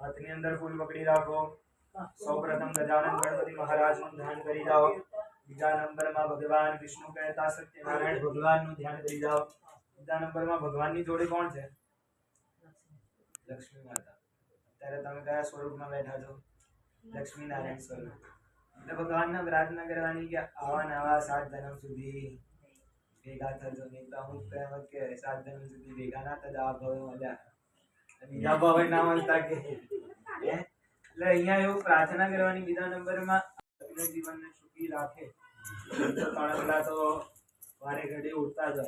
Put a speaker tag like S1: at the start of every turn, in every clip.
S1: હાથની અંદર ફૂલ પકડી રાખો સૌપ્રથમ ગજાનન ગણપતિ મહારાજનું ધ્યાન કરી જાઓ બીજા નંબરમાં ભગવાન વિષ્ણુ કહેતા સત્યનારાયણ ભગવાનનું ધ્યાન કરી જાઓ બીજા નંબરમાં ભગવાનની જોડે કોણ છે લક્ષ્મી માતા અત્યારે તમે કયા સ્વરૂપમાં બેઠા છો? લક્ષ્મી નારાયણ સ્વરૂપ। એટલે ભગવાનને પ્રાર્થના કરવાની કે આવા નવા સાત જન્મ સુધી ભેગા થજો. નહીં તો અમુક તો એમ જ કે સાત જન્મ સુધી ભેગા ના થતા, આ ભવે મજા. બીજા ભવે ના મળતા કે એટલે અહીંયા એવું પ્રાર્થના કરવાની બીજા નંબરમાં લગ્ન જીવનને સુખી રાખે. તો વારે ઘડી ઉઠતા જ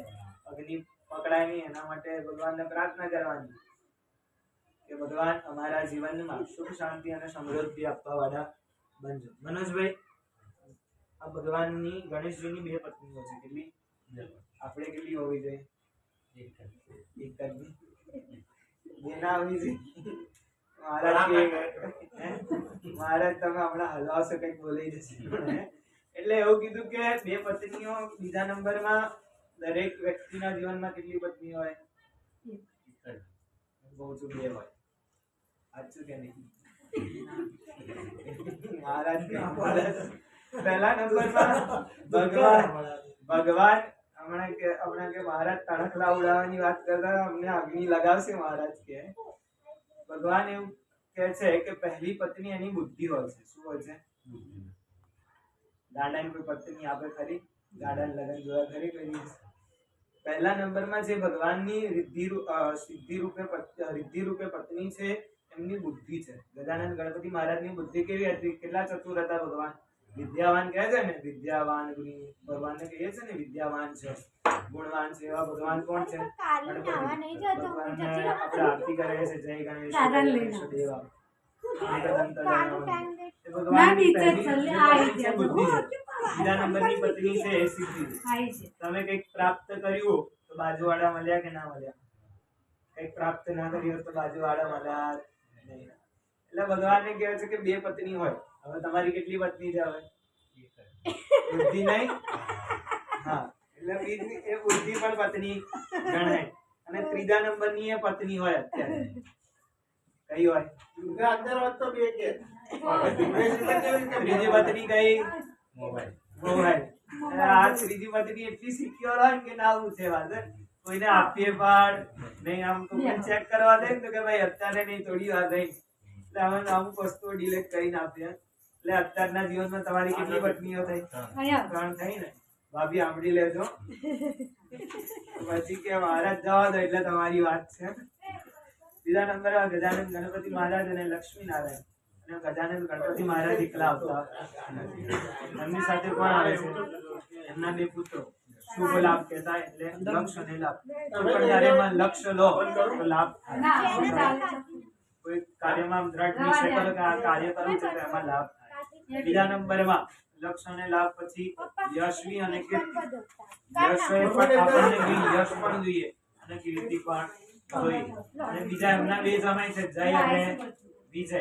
S1: અગ્નિ પકડાય નહીં એના માટે ભગવાનને પ્રાર્થના કરવાની. કે ભગવાન અમારા જીવનમાં સુખ શાંતિ અને સમૃદ્ધિ આપવા વાળા બનજો. મનોજભાઈ આ ભગવાનની ગણેશજીની બે પત્નીઓ છે. કેટલી? આપણે કેટલી હોવી જોઈએ? એક જ. બે જોઈએ મહારાજ મહારાજ તમે હમણાં હલવાશો કંઈક બોલી જશે એટલે એવું કીધું કે બે પત્નીઓ બીજા નંબરમાં દરેક વ્યક્તિના જીવનમાં કેટલી પત્ની હોય? બહુ છું બે હોય. સાચું કે નહીં? મહારાજ પહેલા નંબરમાં ભગવાન ભગવાન હમણાં કે હમણાં કે મહારાજ તણખલા ઉડાવવાની વાત કરતા અમને અગ્નિ લગાવશે મહારાજ કે. ભગવાન એવું કહે છે કે પહેલી પત્ની એની બુદ્ધિ હોય છે. શું હોય છે? દાદાની કોઈ પત્ની આપે ખરી? દાદાને લગન, જોયા ખરી કરી? પહેલા નંબરમાં જે ભગવાનની રિદ્ધિ સિદ્ધિ રૂપે રિદ્ધિ રૂપે પત્ની છે, એમની બુદ્ધિ છે. ગજાનંદ ગણપતિ મહારાજની બુદ્ધિ કેવી હતી? કેટલા ચતુર હતા ભગવાન? વિદ્યાવાન કહે છે ને વિદ્યાવાન ગુણી ભગવાનને કહીએ છે ને વિદ્યાવાન છે ગુણવાન છે એવા ભગવાન કોણ છે? આરતી કરે છે જય ગણેશ દેવા. તમે કંઈક પ્રાપ્ત કર્યું તો બાજુવાળા મળ્યા કે ના મળ્યા? કંઈક પ્રાપ્ત ના કર્યું તો બાજુવાળા મળ્યા નહીં. એટલે ભગવાનને કહે છે કે બે પત્ની હોય. હવે તમારી કેટલી પત્ની છે હવે? બુદ્ધિ નહીં? હા એટલે બીજી- એ બુદ્ધિ પણ પત્ની ગણાય. અને ત્રીજા નંબરની એ પત્ની હોય અત્યારે. કઈ હોય? ત્રીજી પત્ની કઈ? મોબાઈલ. મોબાઈલ. આ ત્રીજી પત્ની એટલી સિક્યોર હોય કે ના પૂછે વાત હે. કોઈને આપીએ પણ નહીં આમ તો ચેક કરવા દે તો કે ભાઈ અત્યારે નહીં થોડી વાર નહીં એટલે અમે અમુક વસ્તુઓ ડિલેટ કરીને આપીએ. એટલે અત્યારના જીવનમાં તમારી કેટલી પત્નીઓ થઈ? ત્રણ થઈ ને? ભાભી આંબડી લેજો. પછી કે મહારાજ જવા દો એટલે તમારી વાત છે. બીજા નંબર ગજાનંદ ગણપતિ મહારાજ અને લક્ષ્મી નારાયણ. અને ગજાનંદ ગણપતિ મહારાજ એકલા આવતા. એમની સાથે કોણ આવે છે? એમના બે પુત્રો. શુભ લાભ કહેતા એટલે લક્ષ અને લાભ. પણ જયારે એમાં લક્ષ્ય લો તો લાભ થાય. કોઈ કાર્યમાં દ્રઢ નિશ્ચય કરો કે આ કાર્ય કરવું છે તો એમાં લાભ થાય. બીજા નંબરમાં લક્ષ અને લાભ પછી યશવી અને કીર્તિ યશ પણ આપણને યશ પણ જોઈએ અને કીર્તિ પણ જોઈએ. અને બીજા એમના બે જમાય છે જય અને વિજય.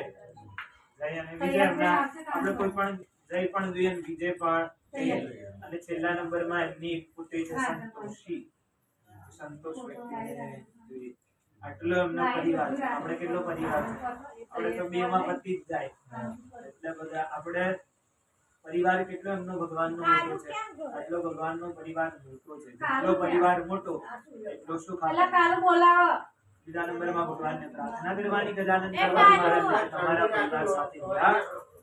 S1: જય અને વિજય એમના આપણે કોઈ પણ જય પણ જોઈએ અને વિજય પણ જોઈએ. અને છેલ્લા નંબરમાં એમની પોતે છે સંતોષી. સંતોષ વ્યક્તિને જોઈએ. આટલો એમનો પરિવાર છે. આપણે કેટલો પરિવાર છે? આપણે તો બે માં પતિ જ જાય. એટલે બધા આપણે પરિવાર કેટલો એમનો ભગવાનનો મોટો છે? આટલો ભગવાનનો પરિવાર મોટો છે. જેટલો પરિવાર મોટો એટલો સુખ બીજા નંબરમાં ભગવાનને પ્રાર્થના કરવાની ગજાનંદ ભગવાન મહારાજ તમારા પરિવાર સાથે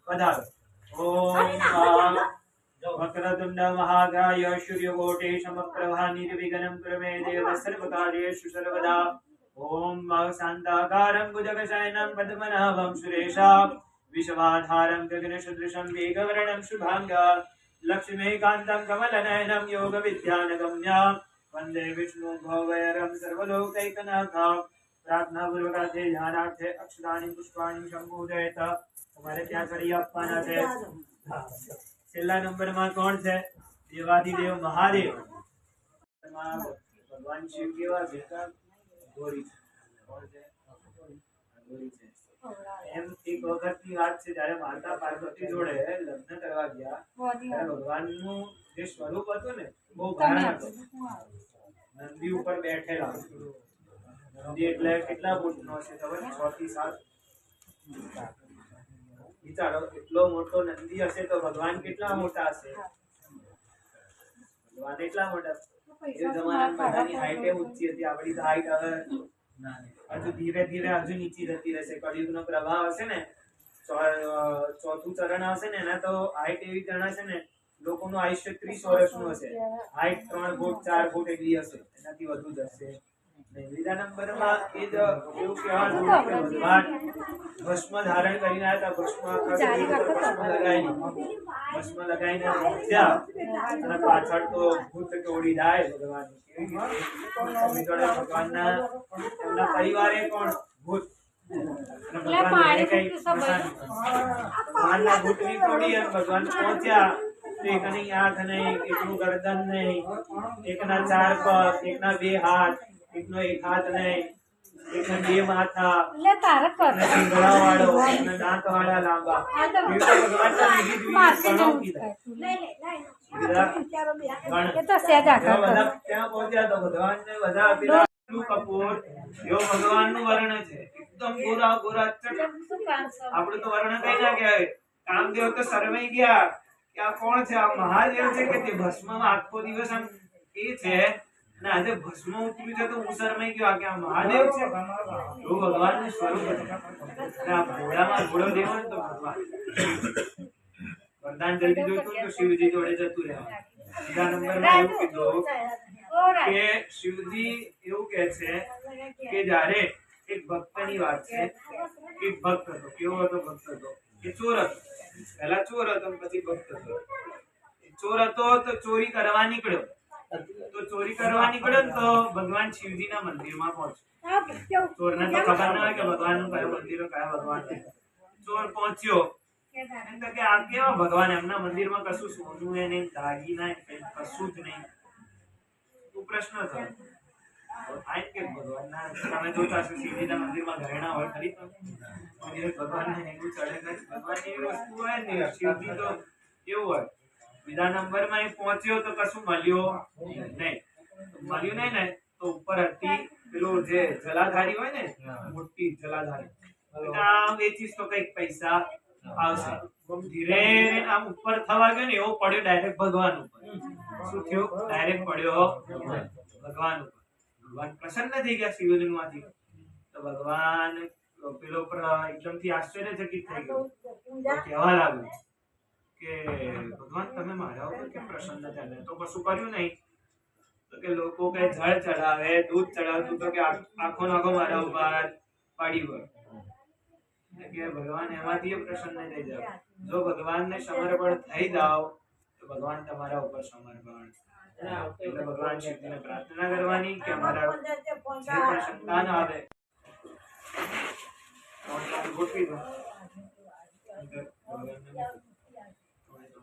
S1: પધારો. ઓમ વક્રતુંડ મહાકાય સૂર્યકોટે સમપ્રભા નિર્વિઘ્नं પ્રમે દેવ સર્વકાર્યેષુ સર્વદા. ओम शांताकारं भुजगशयनं पद्मनाभं सुरेशाम् विश्वाधारं गगनसदृशं वेगवर्णं शुभांगा लक्ष्मीकांतं कमलनयनं योगविद्यानगम्यां, वंदे विष्णुं भवैरं सर्वलोकैकनाथां, प्रार्थनापूर्वकार्थे ध्यानार्थे अक्षराणि पुष्पाणि शम्भूदयत हमारे क्या ત્યાં કરી આપવાના છે છેલ્લા નંબરમાં કોણ છે દેવાદિદેવ महादेव। भगवान शिव के वास्ते ગોરી છે કોણ છે ગોરી છે એમ એક વખતની વાત છે જ્યારે માતા પાર્વતી જોડે લગ્ન કરવા ગયા ત્યારે ભગવાનનું જે સ્વરૂપ હતું ને બહુ ભયાનક હતું. નંદી ઉપર બેઠેલા. નંદી એટલે કેટલા ફૂટનો હશે ખબર? છ થી સાત. વિચારો એટલો મોટો નંદી હશે તો ભગવાન કેટલા મોટા હશે? ભગવાન એટલા મોટા એ જમાનામાં બધાની હાઈટ ઊંચી હતી આપણી હાઈટ હવે હજુ ધીરે ધીરે હજુ નીચી જતી રહેશે. કળિયુગનો પ્રભાવ હશે ને ચોથું ચરણ આવશે ને એના તો હાઈટ એવી જણાશે ને લોકોનું આયુષ્ય ત્રીસ વર્ષનું હશે. હાઈટ ત્રણ ફૂટ ચાર ફૂટ એટલી હશે. એનાથી વધુ જ હશે. ને બીજા નંબરમાં એ જ એવું કહેવાનું કે ભસ્મ ધારણ કરીને આવ્યા ભસ્મ આખા ભસ્મ લગાવીને. પહોંચ્યા અને પાછળ તો ભૂત તોડી જાય ભગવાન. ભગવાનના એમના પરિવારે કોણ ભૂત. ભગવાનના ભૂતની અને ભગવાન પહોંચ્યા. એકની આંખ નહીં એકનું ગરદન નહીં એકના ચાર પગ એકના બે હાથ. એકનો એક હાથ ને એકના બે માથા
S2: એટલે તારે કર.
S1: અને વાળો અને દાંત વાળા લાંબા ભગવાનના વિવિધ વિવિધ ગણો કીધા કીધા ગણ.
S2: એ તો સેજ
S1: એવા
S2: આઘાત
S1: બધા ત્યાં પહોંચ્યા તો ભગવાનને બધા પેલા કપૂર એવો ભગવાનનું વર્ણ છે. એકદમ ગોરા ગોરા આપડે તો વર્ણ કઈ ના કહેવાય. કામદેવ તો શરમાઈ ગયા કે આ કોણ છે? આ મહાદેવ છે કે તે ભસ્મમાં આખો દિવસ આમ એ છે? અને આજે ભસ્મ ઉતરી છે તો હું શરમાઈ ગયો. આ કે આ મહાદેવ છે? એવું ભગવાનનું સ્વરૂપ છે. અને આ ઘોડામાં ઘોડો દેવો ને તો ભગવાન. વરદાન જલ્દી જોઈતું તો શિવજી જોડે જતું રહેવાનું. બીજા નંબરમાં એવું કીધું કે શિવજી એવું કહે છે કે જ્યારે એક ભક્તની વાત છે એક ભક્ત હતો. કેવો હતો ભક્ત હતો? એ ચોર હતો. પહેલા ચોર હતો પછી ભક્ત હતો. ચોર હતો તો ચોરી કરવા નીકળ્યો. તો ચોરી કરવા નીકળ્યો ને તો ભગવાન શિવજીના મંદિરમાં પહોંચ્યો ચોરને તો ખબર ના હોય કે ભગવાનનું કયું મંદિર કયા ભગવાન છે. ચોર પહોંચ્યો. એમ તો કે આ કેવા ભગવાન? એમના મંદિરમાં કશું સોનું એ નહીં દાગીના કશું જ નહીં. તું પ્રશ્ન થયો. થાય કે ભગવાનના તમે જોતા હશો શિવજીના મંદિરમાં ઘરેણા હોય ખરી? તો મંદિરે ભગવાનને એવું ચડે ભગવાનની એવી વસ્તુ હોય ને શિવજી તો એવું હોય. બીજા નંબરમાં એ પહોંચ્યો તો કશું મળ્યો નહીં. મળ્યું નહીં ને તો ઉપર હતી પેલું જે જલાધારી હોય ને મોટી જલાધારી. તો કંઈક પૈસા આવશે. ધીરે આમ ઉપર થવા ગયો ને એવો પડ્યો ડાયરેક્ટ ભગવાન ઉપર. શું થયું? ડાયરેક્ટ પડ્યો ભગવાન ઉપર. ભગવાન પ્રસન્ન થઈ ગયા શિવલિંગમાંથી તો ભગવાન પેલો એકદમથી આશ્ચર્યચકિત થઈ ગયો. કહેવા લાગ્યું કે ભગવાન, તમે મારા ઉપર કેમ પ્રસન્ન થયા તો કશું કર્યું નહીં. તો કે લોકો કે જળ ચડાવે દૂધ ચડાવતું તો કે આખો નાખો મારા ઉપર, પાડી પર કે ભગવાન, એમાંથી પ્રસન્ન થઈ જાવ જો ભગવાનને સમર્પણ થઈ જાવ તો ભગવાન તમારા ઉપર સમર્પણ. એટલે ભગવાન શિવજીને પ્રાર્થના કરવાની કે અમારા જે સંતાન આવે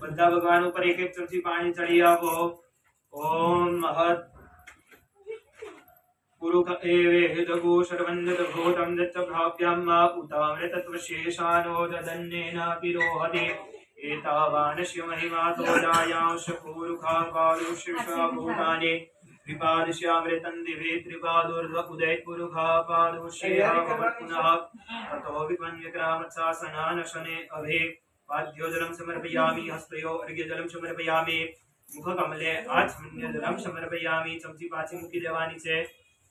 S1: બધા ભગવાન ઉપર એક એક ચમચી પાણી ચડી આપો ઓમ મહત પુરુક એવે જગો શર્વન્નત ભૂતમ દત્ત ભાવ્યમ ઉતામૃતત્વ શેષાનો દદન્નેના પિરોહતે એતાવાનસ્ય મહિમાતો જાયાંશ પુરુખા કાલુષ્યષા ભૂતાને. ત્રિપાદશ્યામૃતં દિવે ત્રિપાદુર્વ ઉદય પુરુખા પાદુષ્યા પુનઃ તતો વિપન્યક્રામત્સાસનાન શને અભે પાદ્યો જલમ સમર્પયામિ હસ્તયો અર્ઘ્ય જલમ સમર્પયામિ મુખકમલે આચમન્ય જલમ સમર્પયામિ ચમચી પાછી મૂકી દેવાની છે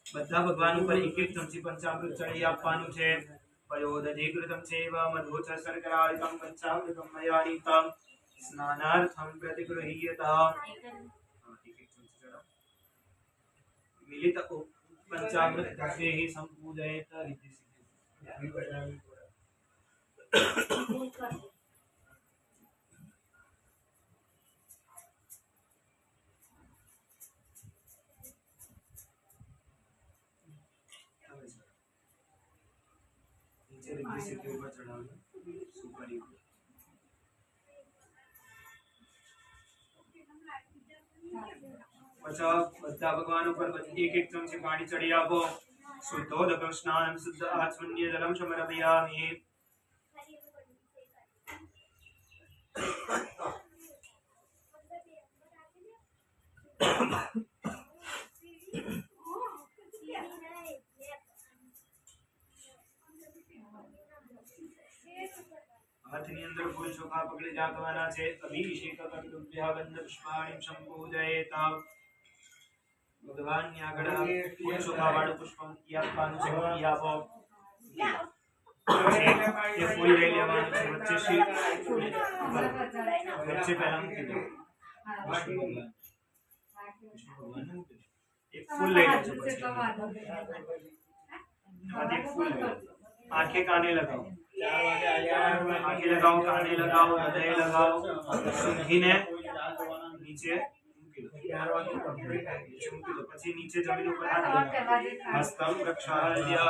S1: બધા ભગવાન ઉપર એક એક ચમચી પંચામૃત ચડી આપવાનું છે પયોદધીકૃતમ ચૈવ મધુચ શર્કરાળિતમ પંચામૃતમ મયાનીતમ સ્નાનાર્થમ પ્રતિગૃહ્યતઃ હા, એક એક ચમચી ચડાવો. મિલિત ઉપ- પંચામૃત દશેહિ સંપૂજયેત રિદ્ધિ સિદ્ધિ. નીચે રીધી સીધી ઉપર ચડાવજો સુપારી ઉપર. પછી બધા ભગવાન ઉપર બધી એક એક ચમચી પાણી ચડી આપો શુદ્ધોદકમ સ્નાનમ શુદ્ધ આચમન્ય જલમ સમર્પયામિ હાથની અંદર ફૂલ ચોખા પકડી જાગવાના છે અભિષેક કર્તવ્ય ગંધ પુષ્પાણી સંપૂજયેતા ભગવાનની આગળ ફૂલ ચોખા વાળું પુષ્પ મૂકી આપવાનું છે મૂકી આપો પછી એ ફૂલ લઈ લેવાનું છે વચ્ચે શિવ વચ્ચે પહેલા મૂકી દો વિષ્ણુ ભગવાન વિષ્ણુ ભગવાનને મૂકી દો. એક ફૂલ લઈ લેજો પછી એમાંથી એક ફૂલ લઈ काने लगाओ। आंखें लगाओ काने लगाओ हृदय लगाओ હૃદય લગાવો નીચે મૂકી દો નીચે મૂકી દો પછી નીચે જમીન ઉપર હાથ હસ્તમ પ્રક્ષાલ્ય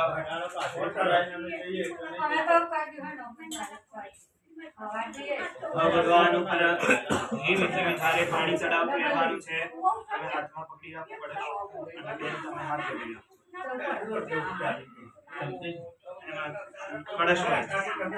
S1: ભગવાન ઉપર ધીમે ધીમે પાણી ચડાવ રહેવાનું છે તમે હાથમાં પકડી રાખવું પડે અને બેન તમે હાથ પકડી રાખો એમાં કળશ હોય